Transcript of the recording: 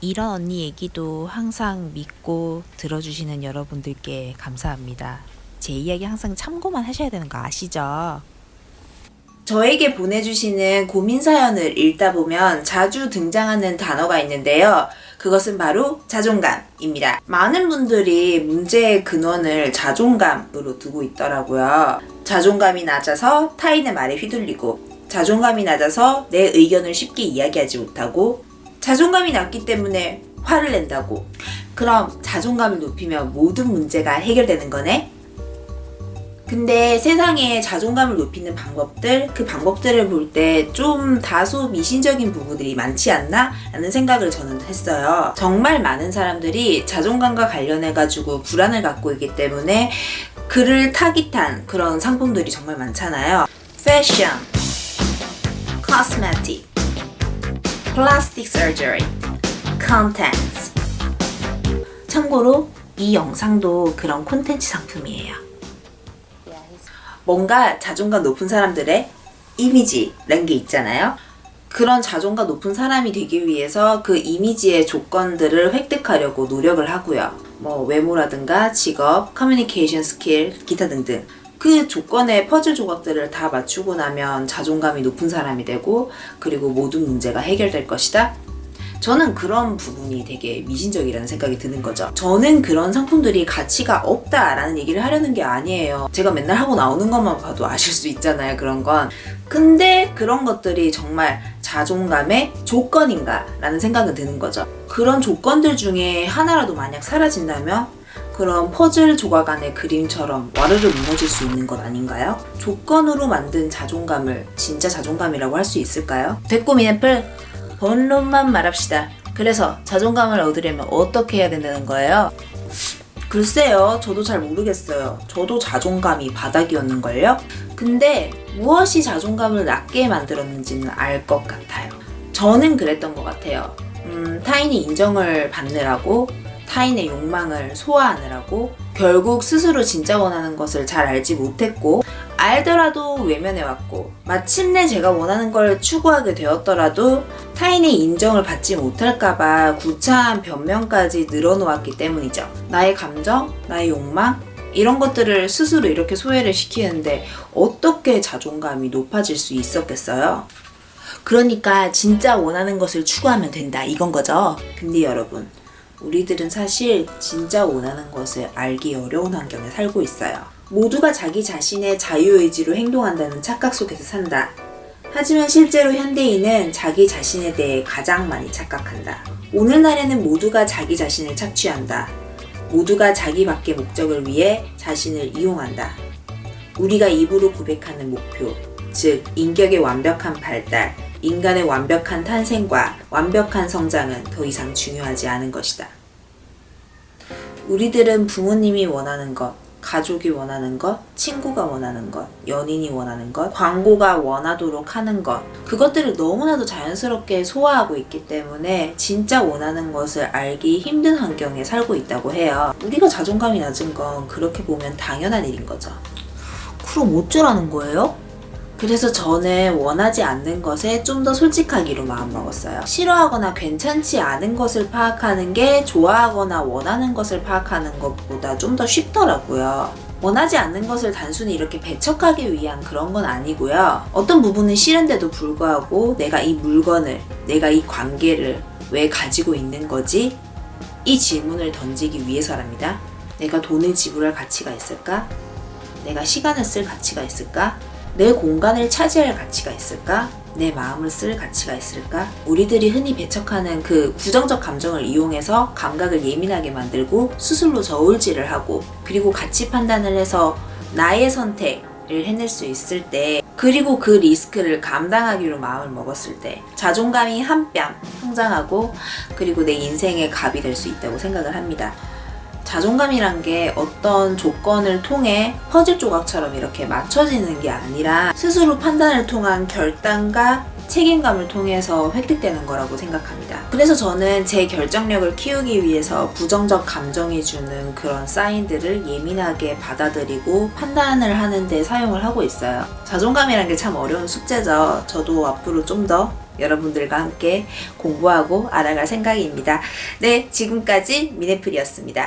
이런 언니 얘기도 항상 믿고 들어주시는 여러분들께 감사합니다. 제 이야기 항상 참고만 하셔야 되는 거 아시죠? 저에게 보내주시는 고민 사연을 읽다 보면 자주 등장하는 단어가 있는데요. 그것은 바로 자존감입니다. 많은 분들이 문제의 근원을 자존감으로 두고 있더라고요. 자존감이 낮아서 타인의 말에 휘둘리고, 자존감이 낮아서 내 의견을 쉽게 이야기하지 못하고, 자존감이 낮기 때문에 화를 낸다고. 그럼 자존감을 높이면 모든 문제가 해결되는 거네? 근데 세상에 자존감을 높이는 방법들, 그 방법들을 볼 때 좀 다소 미신적인 부분들이 많지 않나? 라는 생각을 저는 했어요. 정말 많은 사람들이 자존감과 관련해가지고 불안을 갖고 있기 때문에 그를 타깃한 그런 상품들이 정말 많잖아요. 패션, cosmetic, plastic surgery, contents. 참고로 이 영상도 그런 콘텐츠 상품이에요. 뭔가 자존감 높은 사람들의 이미지라는 게 있잖아요. 그런 자존감 높은 사람이 되기 위해서 그 이미지의 조건들을 획득하려고 노력을 하고요. 뭐 외모라든가 직업, 커뮤니케이션 스킬, 기타 등등. 그 조건의 퍼즐 조각들을 다 맞추고 나면 자존감이 높은 사람이 되고 그리고 모든 문제가 해결될 것이다. 저는 그런 부분이 되게 미신적이라는 생각이 드는 거죠. 저는 그런 상품들이 가치가 없다라는 얘기를 하려는 게 아니에요. 제가 맨날 하고 나오는 것만 봐도 아실 수 있잖아요, 그런 건. 근데 그런 것들이 정말 자존감의 조건인가라는 생각은 드는 거죠. 그런 조건들 중에 하나라도 만약 사라진다면 그런 퍼즐 조각 안의 그림처럼 와르르 무너질 수 있는 것 아닌가요? 조건으로 만든 자존감을 진짜 자존감이라고 할 수 있을까요? 됐고 미네플 본론만 말합시다. 그래서 자존감을 얻으려면 어떻게 해야 된다는 거예요? 글쎄요, 저도 잘 모르겠어요. 저도 자존감이 바닥이었는걸요? 근데 무엇이 자존감을 낮게 만들었는지는 알 것 같아요. 저는 그랬던 것 같아요. 음, 타인이 인정을 받느라고, 타인의 욕망을 소화하느라고, 결국 스스로 진짜 원하는 것을 잘 알지 못했고, 알더라도 외면해왔고, 마침내 제가 원하는 걸 추구하게 되었더라도 타인의 인정을 받지 못할까봐 구차한 변명까지 늘어놓았기 때문이죠. 나의 감정, 나의 욕망, 이런 것들을 스스로 이렇게 소외를 시키는데 어떻게 자존감이 높아질 수 있었겠어요? 그러니까 진짜 원하는 것을 추구하면 된다 이건 거죠. 근데 여러분, 우리들은 사실 진짜 원하는 것을 알기 어려운 환경에 살고 있어요. 모두가 자기 자신의 자유의지로 행동한다는 착각 속에서 산다. 하지만 실제로 현대인은 자기 자신에 대해 가장 많이 착각한다. 오늘날에는 모두가 자기 자신을 착취한다. 모두가 자기밖의 목적을 위해 자신을 이용한다. 우리가 입으로 고백하는 목표, 즉, 인격의 완벽한 발달, 인간의 완벽한 탄생과 완벽한 성장은 더 이상 중요하지 않은 것이다. 우리들은 부모님이 원하는 것, 가족이 원하는 것, 친구가 원하는 것, 연인이 원하는 것, 광고가 원하도록 하는 것, 그것들을 너무나도 자연스럽게 소화하고 있기 때문에 진짜 원하는 것을 알기 힘든 환경에 살고 있다고 해요. 우리가 자존감이 낮은 건 그렇게 보면 당연한 일인 거죠. 그럼 어쩌라는 거예요? 그래서 저는 원하지 않는 것에 좀 더 솔직하기로 마음먹었어요. 싫어하거나 괜찮지 않은 것을 파악하는 게 좋아하거나 원하는 것을 파악하는 것보다 좀 더 쉽더라고요. 원하지 않는 것을 단순히 이렇게 배척하기 위한 그런 건 아니고요. 어떤 부분은 싫은데도 불구하고 내가 이 물건을, 내가 이 관계를 왜 가지고 있는 거지? 이 질문을 던지기 위해서랍니다. 내가 돈을 지불할 가치가 있을까? 내가 시간을 쓸 가치가 있을까? 내 공간을 차지할 가치가 있을까? 내 마음을 쓸 가치가 있을까? 우리들이 흔히 배척하는 그 부정적 감정을 이용해서 감각을 예민하게 만들고 수술로 저울질을 하고 그리고 가치 판단을 해서 나의 선택을 해낼 수 있을 때 그리고 그 리스크를 감당하기로 마음을 먹었을 때 자존감이 한뼘 성장하고 그리고 내 인생의 갑이 될 수 있다고 생각을 합니다. 자존감이란 게 어떤 조건을 통해 퍼즐 조각처럼 이렇게 맞춰지는 게 아니라 스스로 판단을 통한 결단과 책임감을 통해서 획득되는 거라고 생각합니다. 그래서 저는 제 결정력을 키우기 위해서 부정적 감정이 주는 그런 사인들을 예민하게 받아들이고 판단을 하는데 사용을 하고 있어요. 자존감이란 게 참 어려운 숙제죠. 저도 앞으로 좀더 여러분들과 함께 공부하고 알아갈 생각입니다. 네, 지금까지 미네플이었습니다.